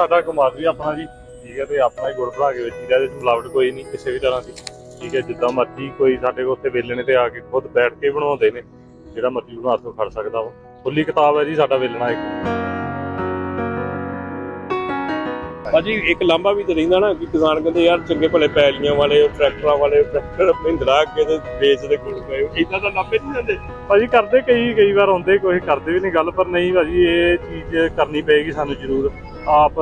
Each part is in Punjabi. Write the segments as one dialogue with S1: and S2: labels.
S1: ਸਾਡਾ ਕਮਾਦ ਵੀ ਆਪਣਾ ਜੀ ਠੀਕ ਹੈ ਤੇ ਆਪਣਾ ਹੀ ਗੁੜ ਬਣਾ ਕੇ ਵੇਚੀਦਾ ਇਹਦੇ ਵਿੱਚ ਮਿਲਾਵਟ ਕੋਈ ਨਹੀਂ ਕਿਸੇ ਵੀ ਤਰ੍ਹਾਂ ਦੀ। ਠੀਕ ਹੈ ਜਿੱਦਾਂ ਮਰਜ਼ੀ ਕੋਈ ਸਾਡੇ ਕੋਲ ਉੱਥੇ ਵੇਲਣੇ ਤੇ ਆ ਕੇ ਖੁਦ ਬੈਠ ਕੇ ਬਣਾਉਂਦੇ ਨੇ ਜਿਹੜਾ ਮਰਜ਼ੀ ਬਣਾ ਕੇ ਖੜ ਸਕਦਾ ਵਾ। ਖੁੱਲੀ ਕਿਤਾਬ ਹੈ ਜੀ ਸਾਡਾ ਵੇਲਣਾ ਇੱਕ।
S2: ਭਾਜੀ ਇੱਕ ਲਾਂਭਾ ਵੀ ਤਾਂ ਰਹਿੰਦਾ ਨਾ ਕਿ ਕਿਸਾਨ ਕਹਿੰਦੇ ਯਾਰ ਚੰਗੇ ਭਲੇ ਪੈਲੀਆਂ ਵਾਲੇ ਟਰੈਕਟਰਾਂ ਵਾਲੇ ਟਰੈਕਟਰ ਮਹਿੰਦਰਾ ਅੱਗੇ ਤੇ ਵੇਚਦੇ ਗੁੜ ਪਏ ਇਦਾਂ ਤਾਂ ਲਾਂਭੇ ਨਹੀਂ ਜਾਂਦੇ
S1: ਭਾਜੀ ਕਰਦੇ ਕਈ ਕਈ ਵਾਰ ਆਉਂਦੇ ਕੋਈ ਕਰਦੇ ਵੀ ਨਹੀਂ ਗੱਲ ਪਰ ਨਹੀਂ ਭਾਜੀ ਇਹ ਚੀਜ਼ ਕਰਨੀ ਪਏਗੀ ਸਾਨੂੰ ਜ਼ਰੂਰ। ਆਪ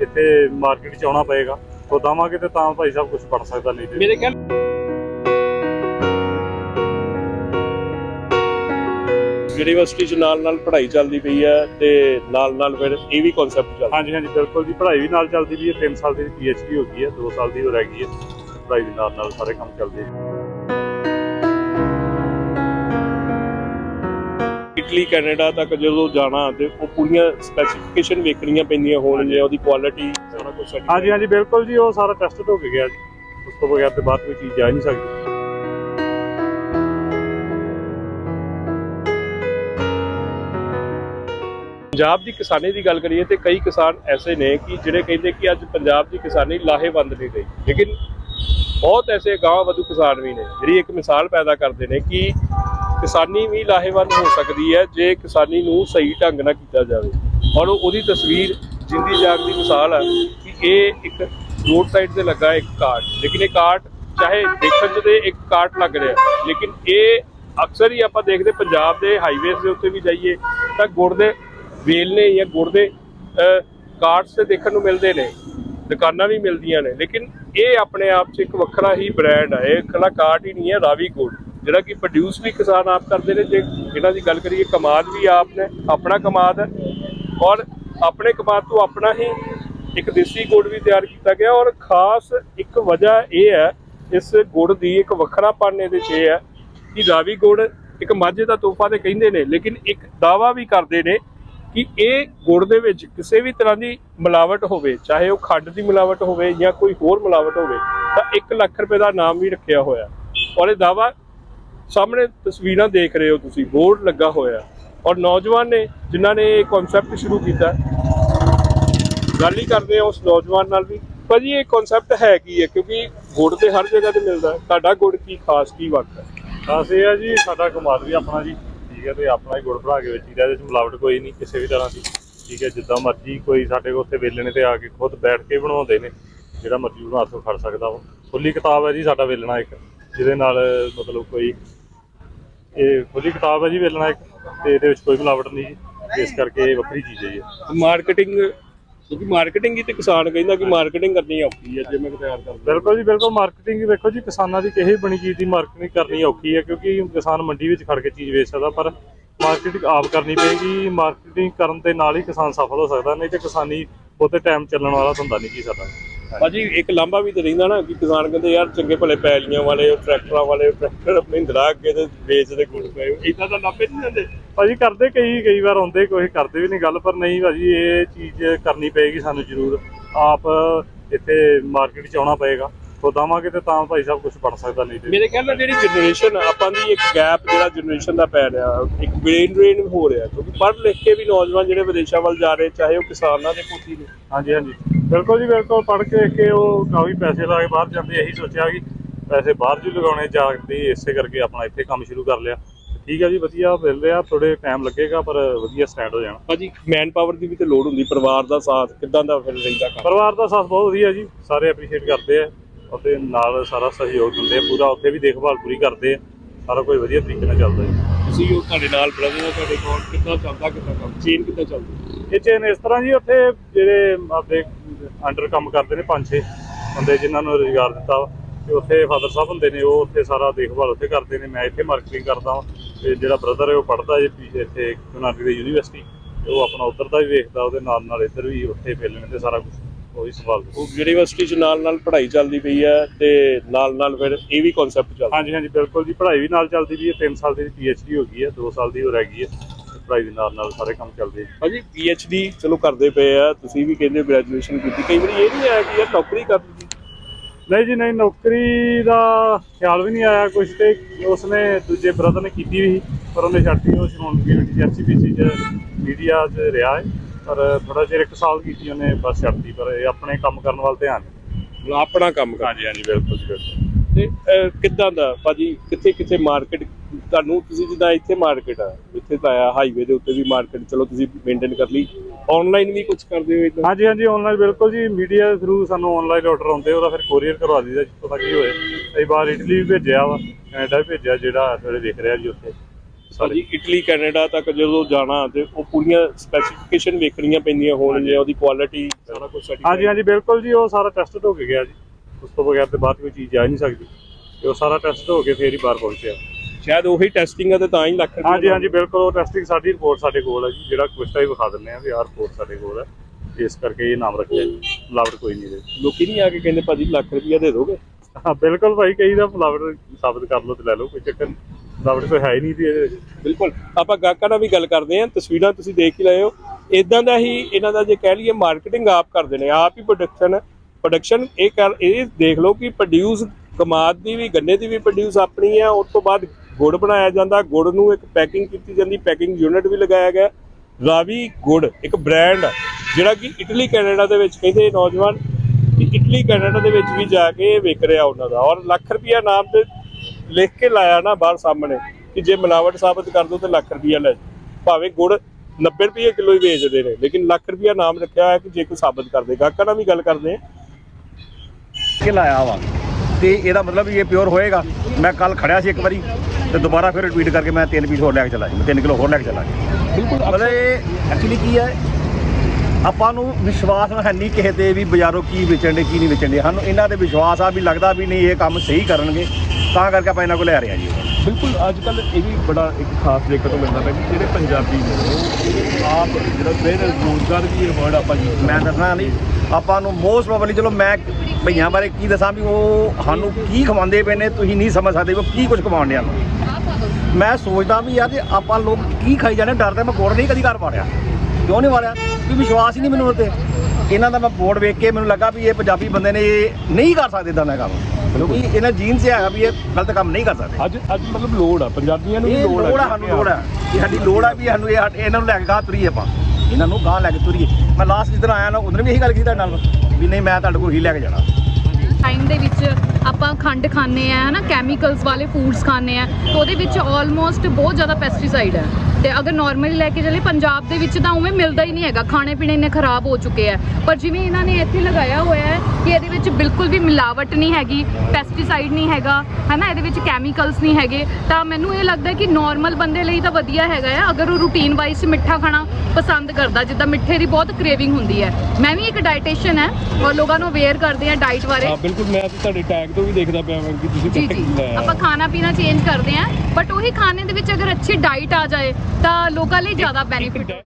S1: ਇੱਥੇ ਮਾਰਕੀਟ ਚ ਆਉਣਾ ਪਏਗਾ। ਤੋਂ ਦਵਾਂਗੇ ਤੇ ਤਾਂ ਭਾਈ ਸਾਹਿਬ ਕੁਝ ਬਣ ਸਕਦਾ ਨਹੀਂ ਤੇ।
S2: ਮੇਰੇ ਖਿਆਲ ਯੂਨੀਵਰਸਿਟੀ ਚ ਨਾਲ ਨਾਲ ਪੜ੍ਹਾਈ ਚੱਲਦੀ ਪਈ ਹੈ ਤੇ ਨਾਲ ਨਾਲ ਫਿਰ ਇਹ ਵੀ ਕਨਸੈਪਟ ਚੱਲਦਾ।
S1: ਹਾਂਜੀ ਹਾਂਜੀ ਬਿਲਕੁਲ ਜੀ ਪੜ੍ਹਾਈ ਵੀ ਨਾਲ ਚੱਲਦੀ ਵੀ ਹੈ। 3 ਸਾਲ ਦੀ ਪੀਐਚਡੀ ਹੋ ਗਈ ਹੈ 2 ਸਾਲ ਦੀ ਹੋ ਰਹਿ ਗਈ ਹੈ। ਪੜ੍ਹਾਈ ਦੇ ਨਾਲ ਨਾਲ ਸਾਰੇ ਕੰਮ ਚੱਲਦੇ ਆ।
S2: ਇਟਲੀ ਕੈਨੇਡਾ ਤੱਕ ਜਦੋਂ ਜਾਣਾ ਤੇ ਉਹ ਪੂਰੀਆਂ ਸਪੈਸੀਫਿਕੇਸ਼ਨ ਵੇਖਣੀਆਂ ਪੈਂਦੀਆਂ ਹੋਣਗੀਆਂ ਉਹਦੀ ਕੁਆਲਿਟੀ ਸਾਰਾ ਕੁਝ
S1: ਹਾਂਜੀ ਹਾਂਜੀ ਬਿਲਕੁਲ ਜੀ ਉਹ ਸਾਰਾ ਟੈਸਟ ਹੋ ਕੇ ਗਿਆ ਜੀ। ਉਸ ਤੋਂ ਬਗੈਰ ਤੇ ਬਾਅਦ ਕੋਈ ਚੀਜ਼ ਜਾ ਨਹੀਂ ਸਕਦੀ।
S2: ਪੰਜਾਬ ਦੀ ਕਿਸਾਨੀ ਦੀ ਗੱਲ ਕਰੀਏ ਤੇ ਕਈ ਕਿਸਾਨ ਐਸੇ ਨੇ ਕਿ ਜਿਹੜੇ ਕਹਿੰਦੇ ਕਿ ਅੱਜ ਪੰਜਾਬ ਦੀ ਕਿਸਾਨੀ ਲਾਹੇਵੰਦ ਨਹੀਂ ਰਹੀ। ਲੇਕਿਨ ਬਹੁਤ ਐਸੇ ਗਾਂਵ ਵਧੂ ਕਿਸਾਨ ਵੀ ਨੇ ਜਿਹੜੀ ਇੱਕ ਮਿਸਾਲ ਪੈਦਾ ਕਰਦੇ ਨੇ ਕਿ ਕਿਸਾਨੀ ਵੀ ਲਾਹੇਵੰਦ ਹੋ ਸਕਦੀ ਹੈ ਜੇ ਕਿਸਾਨੀ ਨੂੰ ਸਹੀ ਢੰਗ ਨਾਲ ਕੀਤਾ ਜਾਵੇ। ਔਰ ਉਹਦੀ ਤਸਵੀਰ ਜਿੰਦੀ ਜਾਗ ਦੀ ਮਿਸਾਲ ਹੈ ਕਿ ਇਹ ਇੱਕ ਰੋਡ ਸਾਈਡ ਤੇ ਲੱਗਾ ਇੱਕ ਕਾਰਟ ਲੇਕਿਨ ਇਹ ਕਾਰਟ ਚਾਹੇ ਦੇਖਣ 'ਚ ਤੇ ਇੱਕ ਕਾਰਟ ਲੱਗ ਰਿਹਾ, ਲੇਕਿਨ ਇਹ ਅਕਸਰ ਹੀ ਆਪਾਂ ਦੇਖਦੇ ਪੰਜਾਬ ਦੇ ਹਾਈਵੇਜ਼ ਦੇ ਉੱਤੇ ਵੀ ਜਾਈਏ ਤਾਂ ਗੁੜ ਦੇ ਵੇਲ ਨੇ ਜਾਂ ਗੁੜ ਦੇ ਕਾਰਟਸ ਤੇ ਦੇਖਣ ਨੂੰ ਮਿਲਦੇ ਨੇ, ਦੁਕਾਨਾਂ ਵੀ ਮਿਲਦੀਆਂ ਨੇ। ਲੇਕਿਨ ਇਹ ਆਪਣੇ ਆਪ 'ਚ ਇੱਕ ਵੱਖਰਾ ਹੀ ਬ੍ਰਾਂਡ ਹੈ ਇਹ ਇਕੱਲਾ ਕਾਰਟ ਹੀ ਨਹੀਂ ਹੈ, ਰਾਵੀ ਗੁੜ। ਜਿਹੜਾ ਕਿ ਪ੍ਰੋਡਿਊਸ ਵੀ ਕਿਸਾਨ ਆਪ ਕਰਦੇ ਨੇ, ਜੇ ਇਹਨਾਂ ਦੀ ਗੱਲ ਕਰੀਏ, ਕਮਾਦ ਵੀ ਆਪ ਨੇ, ਆਪਣਾ ਕਮਾਦ ਹੈ ਔਰ ਆਪਣੇ ਕਮਾਦ ਤੋਂ ਆਪਣਾ ਹੀ ਇੱਕ ਦੇਸੀ ਗੁੜ ਵੀ ਤਿਆਰ ਕੀਤਾ ਗਿਆ ਔਰ ਖਾਸ ਇੱਕ ਵਜ੍ਹਾ ਇਹ ਹੈ, ਇਸ ਗੁੜ ਦੀ ਇੱਕ ਵੱਖਰਾਪਨ ਇਹਦੇ 'ਚ ਇਹ ਹੈ ਕਿ ਰਾਵੀ ਗੁੜ ਇੱਕ ਮਾਝੇ ਦਾ ਤੋਹਫਾ ਤੇ ਕਹਿੰਦੇ ਨੇ, ਲੇਕਿਨ ਇੱਕ ਦਾਵਾ ਵੀ ਕਰਦੇ ਨੇ ਕਿ ਇਹ ਗੁੜ ਦੇ ਵਿੱਚ ਕਿਸੇ ਵੀ ਤਰ੍ਹਾਂ ਦੀ ਮਿਲਾਵਟ ਹੋਵੇ, ਚਾਹੇ ਉਹ ਖੰਡ ਦੀ ਮਿਲਾਵਟ ਹੋਵੇ ਜਾਂ ਕੋਈ ਹੋਰ ਮਿਲਾਵਟ ਹੋਵੇ, ਤਾਂ 1 ਲੱਖ ਰੁਪਏ ਦਾ ਨਾਮ ਵੀ ਰੱਖਿਆ ਹੋਇਆ। ਔਰ ਇਹ ਦਾਵਾ ਸਾਹਮਣੇ ਤਸਵੀਰਾਂ ਦੇਖ ਰਹੇ ਹੋ ਤੁਸੀਂ, ਬੋਰਡ ਲੱਗਾ ਹੋਇਆ। ਔਰ ਨੌਜਵਾਨ ਨੇ, ਜਿਨ੍ਹਾਂ ਨੇ ਇਹ ਕਨਸੈਪਟ ਸ਼ੁਰੂ ਕੀਤਾ ਗੱਲ ਹੀ ਕਰਦੇ ਆ ਉਸ ਨੌਜਵਾਨ ਨਾਲ ਵੀ। ਭਾਜੀ, ਇਹ ਕਨਸੈਪਟ ਹੈ ਕੀ ਹੈ? ਕਿਉਂਕਿ ਗੁੜ ਤੇ ਹਰ ਜਗ੍ਹਾ ਤੇ ਮਿਲਦਾ ਹੈ। ਤੁਹਾਡਾ ਗੁੜ ਕੀ ਖਾਸ ਕੀ ਵਕਤ ਹੈ?
S1: ਖਾਸ ਇਹ ਹੈ ਜੀ, ਸਾਡਾ ਕਮਾਲ ਵੀ ਆਪਣਾ ਜੀ। ਠੀਕ ਹੈ, ਤੇ ਆਪਣਾ ਹੀ ਗੁੜ ਬਣਾ ਕੇ ਵੇਚੀਦਾ ਇਹਦੇ ਵਿੱਚ ਮਿਲਾਵਟ ਕੋਈ ਨਹੀਂ, ਕਿਸੇ ਵੀ ਤਰ੍ਹਾਂ ਦੀ। ਠੀਕ ਹੈ, ਜਿੱਦਾਂ ਮਰਜ਼ੀ ਕੋਈ ਸਾਡੇ ਕੋਲ ਉੱਥੇ ਵੇਲਣੇ ਤੇ ਆ ਕੇ ਖੁਦ ਬੈਠ ਕੇ ਬਣਾਉਂਦੇ ਨੇ, ਜਿਹੜਾ ਮਰਜ਼ੀ ਬਣਾ ਕੇ ਖੜ ਸਕਦਾ ਵਾ। ਖੁੱਲੀ ਕਿਤਾਬ ਹੈ ਜੀ, ਸਾਡਾ ਵੇਲਣਾ ਇੱਕ, ਜਿਹਦੇ ਨਾਲ ਮਤਲਬ ਕੋਈ ਇਹ ਖੁੱਲੀ ਕਿਤਾਬ ਹੈ ਜੀ ਵੇਲਣਾ ਇੱਕ ਤੇ ਇਹਦੇ ਵਿੱਚ ਕੋਈ ਮਿਲਾਵਟ ਨਹੀਂ ਜੀ। ਇਸ ਕਰਕੇ ਇਹ ਵੱਖਰੀ ਚੀਜ਼ ਹੈ ਜੀ।
S2: ਮਾਰਕੀਟਿੰਗ ਕਿਉਂਕਿ ਮਾਰਕੀਟਿੰਗ ਹੀ ਤੇ ਕਿਸਾਨ ਕਹਿੰਦਾ ਕਿ ਮਾਰਕੀਟਿੰਗ ਕਰਨੀ ਔਖੀ ਹੈ ਜਿਵੇਂ ਕਿ ਤਿਆਰ ਕਰਦੇ।
S1: ਬਿਲਕੁਲ ਜੀ ਬਿਲਕੁਲ ਮਾਰਕੀਟਿੰਗ ਵੇਖੋ ਜੀ ਕਿਸਾਨਾਂ ਦੀ ਕਿਸੇ ਬਣੀ ਚੀਜ਼ ਦੀ ਮਾਰਕੀਟਿੰਗ ਕਰਨੀ ਔਖੀ ਹੈ ਕਿਉਂਕਿ ਕਿਸਾਨ ਮੰਡੀ ਵਿੱਚ ਖੜ ਕੇ ਚੀਜ਼ ਵੇਚ ਸਕਦਾ ਪਰ ਮਾਰਕੀਟਿੰਗ ਆਪ ਕਰਨੀ ਪਏਗੀ। ਮਾਰਕੀਟਿੰਗ ਕਰਨ ਦੇ ਨਾਲ ਹੀ ਕਿਸਾਨ ਸਫਲ ਹੋ ਸਕਦਾ ਨਹੀਂ ਤੇ ਕਿਸਾਨੀ ਬਹੁਤੇ ਟਾਈਮ ਚੱਲਣ ਵਾਲਾ ਧੰਦਾ ਨਹੀਂ ਜੀ ਸਾਡਾ।
S2: ਭਾਜੀ, ਇੱਕ ਲਾਂਭਾ ਵੀ ਤੇ ਰਹਿੰਦਾ ਨਾ ਕਿ ਕਿਸਾਨ ਕਹਿੰਦੇ, ਯਾਰ, ਚੰਗੇ ਭਲੇ ਪੈਲੀਆਂ ਵਾਲੇ ਟਰੈਕਟਰਾਂ ਵਾਲੇ ਟਰੈਕਟਰ ਮਹਿੰਦਰਾ ਅੱਗੇ ਤੇ ਵੇਚਦੇ ਗੁੜ ਪਏ ਇਦਾਂ ਤਾਂ ਲਾਂਭੇ ਨਹੀਂ ਜਾਂਦੇ
S1: ਭਾਜੀ, ਕਰਦੇ ਕਈ ਕਈ ਵਾਰ ਆਉਂਦੇ, ਕੋਈ ਕਰਦੇ ਵੀ ਨਹੀਂ ਗੱਲ, ਪਰ ਨਹੀਂ ਭਾਜੀ, ਇਹ ਚੀਜ਼ ਕਰਨੀ ਪਏਗੀ ਸਾਨੂੰ ਜ਼ਰੂਰ। ਆਪ ਇੱਥੇ ਮਾਰਕੀਟ ਚ ਆਉਣਾ ਪਏਗਾ। ਤੋਂ ਦਵਾਂਗੇ ਤੇ ਤਾਂ ਭਾਈ ਸਾਹਿਬ ਕੁਝ ਬਣ ਸਕਦਾ ਨਹੀਂ ਤੇ
S2: ਮੇਰੇ ਖਿਆਲ ਨਾਲ ਜਿਹੜੀ ਜਨਰੇਸ਼ਨ ਆਪਾਂ ਦੀ ਇੱਕ ਗੈਪ ਜਿਹੜਾ ਜਨਰੇਸ਼ਨ ਦਾ ਪੈ ਰਿਹਾ ਇੱਕ ਬ੍ਰੇਨ ਡਰੇਨ ਹੋ ਰਿਹਾ ਕਿਉਂਕਿ ਪੜ੍ਹ ਲਿਖ ਕੇ ਵੀ ਨੌਜਵਾਨ ਜਿਹੜੇ ਵਿਦੇਸ਼ਾਂ ਵੱਲ ਜਾ ਰਹੇ ਚਾਹੇ ਉਹ ਕਿਸਾਨਾਂ ਦੇ ਪੁੱਤੀ ਨੇ।
S1: ਹਾਂਜੀ ਹਾਂਜੀ। ਬਿਲਕੁਲ ਜੀ ਬਿਲਕੁਲ। ਪੜ੍ਹ ਕੇ ਕਿ ਉਹ ਕਾਫੀ ਪੈਸੇ ਲਾ ਕੇ ਬਾਹਰ ਜਾਂਦੇ ਇਹੀ ਸੋਚਿਆ ਕਿ ਪੈਸੇ ਬਾਹਰ ਜੀ ਲਗਾਉਣੇ ਜਾਂਦੇ ਇਸੇ ਕਰਕੇ ਆਪਣਾ ਇੱਥੇ ਕੰਮ ਸ਼ੁਰੂ ਕਰ ਲਿਆ। ਠੀਕ ਹੈ ਜੀ ਵਧੀਆ ਮਿਲ ਰਿਹਾ ਥੋੜੇ ਟਾਈਮ ਲੱਗੇਗਾ ਪਰ ਵਧੀਆ ਸਟੈਂਡ ਹੋ ਜਾਣਾ।
S2: ਭਾਜੀ ਮੈਨ ਪਾਵਰ ਦੀ ਵੀ ਤੇ ਲੋੜ ਹੁੰਦੀ ਪਰਿਵਾਰ ਦਾ ਸਾਥ ਕਿਦਾਂ ਦਾ ਫਿਰ ਰਹਿੰਦਾ ਕੰਮ?
S1: ਪਰਿਵਾਰ ਦਾ ਸਾਥ ਬਹੁਤ ਵਧੀਆ ਜੀ ਸਾਰੇ ਐਪਰੀਸ਼ੀਏਟ ਕਰਦੇ ਆ। ਅਤੇ ਨਾਲ ਸਾਰਾ ਸਹਿਯੋਗ ਦਿੰਦੇ ਆ ਪੂਰਾ ਉੱਥੇ ਵੀ ਦੇਖਭਾਲ ਪੂਰੀ ਕਰਦੇ ਆ ਸਾਰਾ ਕੁਝ ਵਧੀਆ ਤਰੀਕੇ ਨਾਲ ਚੱਲਦਾ ਜੀ।
S2: ਤੁਸੀਂ ਉਹ ਤੁਹਾਡੇ ਨਾਲ ਬ੍ਰਦਰ ਆ ਤੁਹਾਡੇ ਕੋਲ ਕਿੱਦਾਂ ਚੱਲਦਾ ਕਿੱਦਾਂ ਕੰਮ? ਚੇਨ ਕਿੱਦਾਂ ਚੱਲਦੀ?
S1: ਇਹ ਚੇਨ ਇਸ ਤਰ੍ਹਾਂ ਜੀ ਉੱਥੇ ਜਿਹੜੇ ਆਪਦੇ ਅੰਡਰ ਕੰਮ ਕਰਦੇ ਨੇ ਪੰਜ ਛੇ ਬੰਦੇ ਜਿਨ੍ਹਾਂ ਨੂੰ ਰੁਜ਼ਗਾਰ ਦਿੱਤਾ ਵਾ ਤੇ ਉੱਥੇ ਫਾਦਰ ਸਾਹਿਬ ਹੁੰਦੇ ਨੇ ਉਹ ਉੱਥੇ ਸਾਰਾ ਦੇਖਭਾਲ ਉੱਥੇ ਕਰਦੇ ਨੇ ਮੈਂ ਇੱਥੇ ਮਾਰਕੀਟਿੰਗ ਕਰਦਾ ਵਾਂ ਤੇ ਜਿਹੜਾ ਬ੍ਰਦਰ ਹੈ ਉਹ ਪੜ੍ਹਦਾ ਜੀ ਇੱਥੇ ਗੁਨਾਰੀ ਦੀ ਯੂਨੀਵਰਸਿਟੀ ਉਹ ਆਪਣਾ ਉੱਧਰ ਦਾ ਵੀ ਵੇਖਦਾ ਉਹਦੇ ਨਾਲ ਨਾਲ ਇੱਧਰ ਵੀ ਉੱਥੇ ਫੇਲਣੇ ਤੇ ਸਾਰਾ ਕੁਝ ਉਹੀ ਸੰਭਾਲਦਾ
S2: ਉਹ ਯੂਨੀਵਰਸਿਟੀ 'ਚ ਨਾਲ ਨਾਲ ਪੜ੍ਹਾਈ ਚੱਲਦੀ ਪਈ ਹੈ ਤੇ ਨਾਲ ਨਾਲ ਫਿਰ ਇਹ ਵੀ ਕਨਸੈਪਟ ਚੱਲਦਾ।
S1: ਹਾਂਜੀ ਹਾਂਜੀ ਬਿਲਕੁਲ ਜੀ ਪੜ੍ਹਾਈ ਵੀ ਨਾਲ ਚੱਲਦੀ ਵੀ ਹੈ। 3 ਸਾਲ ਦੀ ਪੀਐਚਡੀ ਹੋ ਗਈ ਹੈ 2 ਸਾਲ ਦੀ ਹੋ ਰਹਿ ਹੈ। ਪੜ੍ਹਾਈ ਦੇ ਨਾਲ ਨਾਲ ਸਾਰੇ ਕੰਮ ਚੱਲਦੇ।
S2: ਹਾਂਜੀ ਡੀ ਚਲੋ ਕਰਦੇ ਪਏ ਆ ਤੁਸੀਂ ਵੀ ਕਹਿੰਦੇ ਗ੍ਰੈਜੂਏਸ਼ਨ ਕੀਤੀ। ਕਈ ਵਾਰੀ ਇਹ ਨਹੀਂ ਆਇਆ ਕਿ ਯਾਰ ਨੌਕਰੀ ਕਰ ਲਈ।
S1: ਨਹੀਂ ਜੀ ਨਹੀਂ ਨੌਕਰੀ ਦਾ ਖਿਆਲ ਵੀ ਨਹੀਂ ਆਇਆ ਕੁਝ ਤੇ ਉਸਨੇ ਦੂਜੇ ਬ੍ਰਦਰ ਨੇ ਕੀਤੀ ਵੀ ਸੀ, ਪਰ ਉਹਨੇ ਛੱਡਤੀ ਉਹ ਸ਼੍ਰੋਮਣੀ ਕਮੇਟੀ ਐਸਸੀਪੀਸੀ ਚ ਮੀਡੀਆ 'ਚ ਰਿਹਾ ਹੈ। ਪਰ ਥੋੜਾ ਚਿਰ ਇੱਕ ਸਾਲ ਕੀਤੀ ਉਹਨੇ ਬਸ ਛੱਡਤੀ ਪਰ ਇਹ ਆਪਣੇ ਕੰਮ ਕਰਨ ਵੱਲ ਧਿਆਨ।
S2: ਮਤਲਬ ਆਪਣਾ ਕੰਮ ਕਰ
S1: ਹਾਂਜੀ ਹਾਂਜੀ ਬਿਲਕੁਲ ਜੀ ਬਿਲਕੁਲ।
S2: ਤੇ ਅਹ, ਕਿੱਦਾਂ ਦਾ? ਭਾਜੀ ਕਿੱਥੇ ਕਿੱਥੇ ਮਾਰਕੀਟ? ਤੁਹਾਨੂੰ ਤੁਸੀਂ ਜਿੱਦਾਂ ਇੱਥੇ ਮਾਰਕੀਟ ਆ ਇੱਥੇ ਤਾਂ ਆ ਹਾਈਵੇ ਦੇ ਉੱਤੇ ਵੀ ਮਾਰਕੀਟ ਚਲੋ ਤੁਸੀਂ ਮੇਨਟੇਨ ਕਰ ਲਈ। ਆਨਲਾਈਨ ਵੀ ਕੁਝ ਕਰਦੇ ਹੋ ਇਦਾਂ?
S1: ਹਾਂਜੀ ਹਾਂਜੀ ਆਨਲਾਈਨ ਬਿਲਕੁਲ ਜੀ। ਮੀਡੀਆ ਦੇ ਥਰੂ ਸਾਨੂੰ ਆਨਲਾਈਨ ਆਰਡਰ ਆਉਂਦੇ ਉਹਦਾ ਫਿਰ ਕੋਰੀਅਰ ਕਰਵਾ ਦਈਦਾ ਜਿੱਥੋਂ ਤੱਕ ਹੀ ਹੋਏ। ਕਈ ਵਾਰ ਇਟਲੀ ਵੀ ਭੇਜਿਆ ਵਾ ਕੈਨੇਡਾ ਵੀ ਭੇਜਿਆ ਜਿਹੜਾ ਇਸ ਵੇਲੇ ਦੇਖ ਰਿਹਾ ਜੀ ਉੱਥੇ।
S2: ਭਾਜੀ ਇਟਲੀ ਕੈਨੇਡਾ ਤੱਕ ਜਦੋਂ ਜਾਣਾ ਤੇ ਉਹ ਪੂਰੀਆਂ ਸਪੈਸੀਫਿਕੇਸ਼ਨ ਵੇਖਣੀਆਂ ਪੈਂਦੀਆਂ ਹੋਣ ਜੇ ਉਹਦੀ ਕੁਆਲਿਟੀ ਸਾਰਾ ਕੁਝ
S1: ਹਾਂਜੀ ਹਾਂਜੀ ਬਿਲਕੁਲ ਜੀ ਉਹ ਸਾਰਾ ਟੈਸਟ ਹੋ ਕੇ ਗਿਆ ਜੀ। ਉਸ ਤੋਂ ਬਗੈਰ ਤੇ ਬਾਅਦ ਕੋਈ ਚੀਜ਼ ਹੀ ਨਹੀਂ ਸਕਦੀ। ਤੇ ਉਹ ਸਾਰਾ ਟੈਸਟ ਹੋ ਕੇ ਫੇਰ ਹੀ ਬਾਹਰ ਪਹੁੰਚਿਆ।
S2: ਸ਼ਾਇਦ ਉਹੀ ਟੈਸਟਿੰਗ ਆ ਤੇ ਤਾਂ ਹੀ ਲੱਖ ਰੁਪਏ
S1: ਹਾਂਜੀ ਹਾਂਜੀ ਬਿਲਕੁਲ ਉਹ ਟੈਸਟਿੰਗ ਸਾਡੀ ਰਿਪੋਰਟ ਸਾਡੇ ਕੋਲ ਹੈ ਜੀ ਜਿਹੜਾ ਕੁਸ਼ਤਾ ਹੀ ਵਿਖਾ ਦਿੰਦੇ ਆ ਵੀ ਆਹ ਰਿਪੋਰਟ ਸਾਡੇ ਕੋਲ ਹੈ ਇਸ ਕਰਕੇ ਇਹ ਨਾਮ ਰੱਖਿਆ ਜੀ। ਮਿਲਾਵਟ ਕੋਈ ਨਹੀਂ ਵਿੱਚ।
S2: ਲੋਕੀ ਨਹੀਂ ਆ ਕੇ ਕਹਿੰਦੇ ਭਾਜੀ ਲੱਖ ਰੁਪਇਆ ਦੇ ਦੋਗੇ?
S1: ਹਾਂ ਬਿਲਕੁਲ ਭਾਈ ਕਈ ਦਾ ਮਿਲਾਵਟ ਸਾਬਤ ਕਰ ਲਓ ਤੇ ਲੈ ਲਓ ਕੋਈ ਚੱਕਰ ਨਹੀਂ। ਮਿਲਾਵਟ ਕੋਈ ਹੈ ਹੀ ਨਹੀਂ ਦੀ ਇਹਦੇ ਵਿੱਚ।
S2: ਬਿਲਕੁਲ। ਆਪਾਂ ਗਾਹਕਾਂ ਨਾਲ ਵੀ ਗੱਲ ਕਰਦੇ ਹਾਂ, ਤਸਵੀਰਾਂ ਤੁਸੀਂ ਦੇਖ ਹੀ ਲਏ ਹੋ। ਇਦਾਂ ਦਾ ਹੀ ਇਹਨਾਂ ਦਾ ਜੇ ਕਹਿ ਲਈਏ ਮਾਰਕੀਟਿੰਗ ਆਪ ਕਰਦੇ ਨੇ, ਆਪ ਹੀ ਪ੍ਰੋਡਕਸ਼ਨ ਪ੍ਰੋਡਕਸ਼ਨ ਇਹ ਕਰ ਇਹ ਦੇਖ ਲਓ ਕਿ ਪ੍ਰੋਡਿਊਸ ਕਮਾਦ ਦੀ ਵੀ, ਗੰਨੇ ਦੀ ਵੀ ਪ੍ਰੋਡਿਊਸ ਆਪਣੀ ਹੈ। ਉਸ ਤੋਂ ਬਾਅਦ ਗੁੜ ਬਣਾਇਆ ਜਾਂਦਾ। ਗੁੜ ਨੂੰ ਇੱਕ ਪੈਕਿੰਗ ਕੀਤੀ ਜਾਂਦੀ। ਪੈਕਿੰਗ ਯੂਨਿਟ ਵੀ ਲਗਾਇਆ ਗਿਆ। ਰਾਵੀ ਗੁੜ ਇੱਕ ਬ੍ਰਾਂਡ ਜਿਹੜਾ ਕਿ ਇਟਲੀ ਕੈਨੇਡਾ ਦੇ ਵਿੱਚ ਕਹਿੰਦੇ ਨੌਜਵਾਨ ਕਿ ਇਟਲੀ ਕੈਨੇਡਾ ਦੇ ਵਿੱਚ ਵੀ ਜਾ ਕੇ ਵਿਕ ਰਿਹਾ ਉਹਨਾਂ ਦਾ। ਔਰ ਲੱਖ ਰੁਪਿਆ ਨਾਮ ਤੇ ਲਿਖ ਕੇ ਲਾਇਆ ਨਾ ਬਾਹਰ ਸਾਹਮਣੇ ਕਿ ਜੇ ਮਿਲਾਵਟ ਸਾਬਤ ਕਰ ਦੋ ਤੇ ਲੱਖ ਰੁਪਿਆ ਲੈ ਭਾਵੇਂ ਗੁੜ 90 ਰੁਪਏ ਕਿਲੋ ਹੀ ਵੇਚਦੇ ਨੇ ਲੇਕਿਨ ਲੱਖ ਰੁਪਿਆ ਨਾਮ ਰੱਖਿਆ ਹੈ ਕਿ ਜੇ ਕੋਈ ਸਾਬਤ ਕਰ ਦੇ ਗਾਹਕਾਂ ਨਾਲ ਵੀ ਗੱਲ ਕਰਦੇ ਆ
S3: ਕੇ ਲਾਇਆ ਵਾ। ਤੇ ਇਹਦਾ ਮਤਲਬ ਵੀ ਇਹ ਪਿਓਰ ਹੋਏਗਾ। ਮੈਂ ਕੱਲ ਖੜਿਆ ਸੀ ਇੱਕ ਵਾਰੀ ਤੇ ਦੁਬਾਰਾ ਫਿਰ ਰਿਪੀਟ ਕਰਕੇ ਮੈਂ ਤਿੰਨ ਪੀਸ ਹੋਰ ਲੈ ਕੇ ਚਲਾ ਜੀ। ਮੈਂ 3 ਕਿਲੋ ਹੋਰ ਲੈ ਕੇ ਚਲਾ ਜੀ।
S2: ਬਿਲਕੁਲ
S3: ਮਤਲਬ ਇਹ ਐਕਚੁਅਲੀ ਕੀ ਹੈ? ਆਪਾਂ ਨੂੰ ਵਿਸ਼ਵਾਸ ਹੈ ਨਹੀਂ ਕਿਸੇ ਤੇ ਵੀ ਬਾਜ਼ਾਰੋਂ ਕੀ ਵੇਚਣ ਦੇ ਕੀ ਨਹੀਂ ਵੇਚਣ ਦੇ। ਸਾਨੂੰ ਇਹਨਾਂ ਤੇ ਵਿਸ਼ਵਾਸ ਆ ਵੀ ਲੱਗਦਾ ਵੀ ਨਹੀਂ ਇਹ ਕੰਮ ਸਹੀ ਕਰਨਗੇ। ਤਾਂ ਕਰਕੇ ਆਪਾਂ ਇਹਨਾਂ ਕੋਲ ਲੈ ਰਹੇ ਹਾਂ ਜੀ
S2: ਬਿਲਕੁਲ ਅੱਜ ਕੱਲ ਇਹ ਵੀ ਬੜਾ ਇੱਕ ਖਾਸ ਦੇਖਣ ਨੂੰ ਮਿਲਦਾ ਹੈ ਕਿ ਜਿਹੜੇ ਪੰਜਾਬੀ ਨੇ ਉਹ ਆਪ ਜਿਹੜਾ ਫਿਰ ਰੋਜ਼ਗਾਰ ਵੀ ਇਹ ਵਰਡ ਆਪਾਂ ਜੀ
S3: ਮੈਂ ਦੱਸਣਾ ਨਹੀਂ ਆਪਾਂ ਨੂੰ ਮੋਸਟ ਪ੍ਰੋਬਬਲੀ ਚਲੋ ਮੈਂ ਭਈਆਂ ਬਾਰੇ ਕੀ ਦੱਸਾਂ ਵੀ ਉਹ ਸਾਨੂੰ ਕੀ ਖਵਾਉਂਦੇ ਪਏ ਨੇ ਤੁਸੀਂ ਨਹੀਂ ਸਮਝ ਸਕਦੇ ਵੀ ਉਹ ਕੀ ਕੁਝ ਡਿਆ। ਨੂੰ ਮੈਂ ਸੋਚਦਾ ਵੀ ਯਾਰ ਜੇ ਆਪਾਂ ਲੋਕ ਕੀ ਖਾਈ ਜਾਂਦੇ ਡਰਦੇ ਮੈਂ ਗੁੜ ਨਹੀਂ ਕਦੀ ਘਰ ਪਾੜਿਆ ਕਿਉਂ ਨਹੀਂ ਵਾਰਿਆ ਵੀ ਵਿਸ਼ਵਾਸ ਹੀ ਨਹੀਂ ਮੈਨੂੰ ਉਹਤੇ ਇਹਨਾਂ ਦਾ ਮੈਂ ਬੋਰਡ ਵੇਖ ਕੇ ਮੈਨੂੰ ਲੱਗਾ ਵੀ ਇਹ ਪੰਜਾਬੀ ਬੰਦੇ ਨੇ ਇਹ ਨਹੀਂ ਕਰ ਸਕਦੇ ਇਦਾਂ ਦਾ ਕੰਮ। ਇਹਨਾਂ ਜੀਨ 'ਚ ਹੈਗਾ ਵੀ ਇਹ ਗਲਤ ਕੰਮ ਨਹੀਂ ਕਰ ਸਕਦੇ।
S2: ਅੱਜ ਅੱਜ ਮਤਲਬ ਲੋੜ ਆ ਪੰਜਾਬੀਆਂ ਨੂੰ ਵੀ
S3: ਇਹ
S2: ਲੋੜ
S3: ਲੋੜ ਆ ਸਾਨੂੰ ਲੋੜ ਆ। ਇਹ ਸਾਡੀ ਲੋੜ ਆ ਵੀ ਸਾਨੂੰ ਇਹ ਇਹਨਾਂ ਨੂੰ ਲੈ ਕੇ ਗਾਹ ਤੁਰੀਏ ਆਪਾਂ। ਇਹਨਾਂ ਨੂੰ ਗਾਹ ਲੈ ਕੇ ਤੁਰੀਏ। ਮੈਂ ਲਾਸਟ ਜਿੱਦਣ ਆਇਆ ਨਾ ਉਦੋਂ ਵੀ ਇਹੀ ਗੱਲ ਕੀਤੀ ਤੁਹਾਡੇ ਨਾਲ ਵੀ ਨਹੀਂ ਮੈਂ ਤੁਹਾਡੇ ਕੋਲ ਹੀ ਲੈ ਕੇ ਜਾਣਾ।
S4: ਟਾਈਮ ਦੇ ਵਿੱਚ ਆਪਾਂ ਖੰਡ ਖਾਂਦੇ ਆ ਹਨਾ ਕੈਮੀਕਲਸ ਵਾਲੇ ਫੂਡਸ ਖਾਂਦੇ ਆ ਤਾਂ ਉਹਦੇ ਵਿੱਚ ਆਲਮੋਸਟ ਬਹੁਤ ਜ਼ਿਆਦਾ ਪੈਸਟੀਸਾਈਡ ਹੈ ਤੇ ਅਗਰ ਨਾਰਮਲੀ ਲੈ ਕੇ ਚੱਲੇ ਪੰਜਾਬ ਦੇ ਵਿੱਚ ਤਾਂ ਉਵੇਂ ਮਿਲਦਾ ਹੀ ਨਹੀਂ ਹੈਗਾ। ਖਾਣੇ ਪੀਣੇ ਇੰਨੇ ਖਰਾਬ ਹੋ ਚੁੱਕੇ ਆ। ਪਰ ਜਿਵੇਂ ਇਹਨਾਂ ਨੇ ਇੱਥੇ ਲਗਾਇਆ ਹੋਇਆ ਹੈ ਕਿ ਇਹਦੇ ਵਿੱਚ ਬਿਲਕੁਲ ਵੀ ਮਿਲਾਵਟ ਨਹੀਂ ਹੈਗੀ ਪੈਸਟੀਸਾਈਡ ਨਹੀਂ ਹੈਗਾ ਹਨਾ? ਇਹਦੇ ਵਿੱਚ ਕੈਮੀਕਲਸ ਨਹੀਂ ਹੈਗੇ। ਤਾਂ ਮੈਨੂੰ ਇਹ ਲੱਗਦਾ ਕਿ ਨਾਰਮਲ ਬੰਦੇ ਲਈ ਤਾਂ ਵਧੀਆ ਹੈਗਾ ਆ। ਅਗਰ ਉਹ ਰੂਟੀਨ ਵਾਈਜ਼ ਮਿੱਠਾ ਖਾਣਾ ਪਸੰਦ ਕਰਦਾ ਜਿੱਦਾਂ ਮਿੱਠੇ ਦੀ ਬਹੁਤ ਕ੍ਰੇਵਿੰਗ ਹੁੰਦੀ ਹੈ। ਮੈਂ ਵੀ ਇੱਕ ਡਾਈਟੀਸ਼ੀਅਨ ਹੈ ਔਰ ਲੋਕਾਂ ਨੂੰ ਅਵੇਅਰ ਕਰਦੇ ਆ ਡਾਈਟ ਬਾਰੇ।
S2: ਹਾਂ ਬਿਲਕੁਲ ਮੈਂ ਤਾਂ ਤੁਹਾਡੇ ਟੈਗ ਤੋਂ ਵੀ ਦੇਖਦਾ ਪਿਆ ਹਾਂ ਕਿ ਤੁਸੀਂ
S4: ਜੀ ਜੀ। ਆਪਾਂ ਖਾਣਾ ਪੀਣਾ ਚੇਂਜ ਕਰਦੇ ਆਂ ਬਟ ਉਹੀ ਖਾਣੇ ਦੇ ਵਿੱਚ ਅਗਰ ਅੱਛੀ ਡਾਈਟ ਆ ਜਾਏ ਤਾਂ ਲੋਕਾਂ ਲਈ ਜ਼ਿਆਦਾ ਬੈਨੀਫਿਟ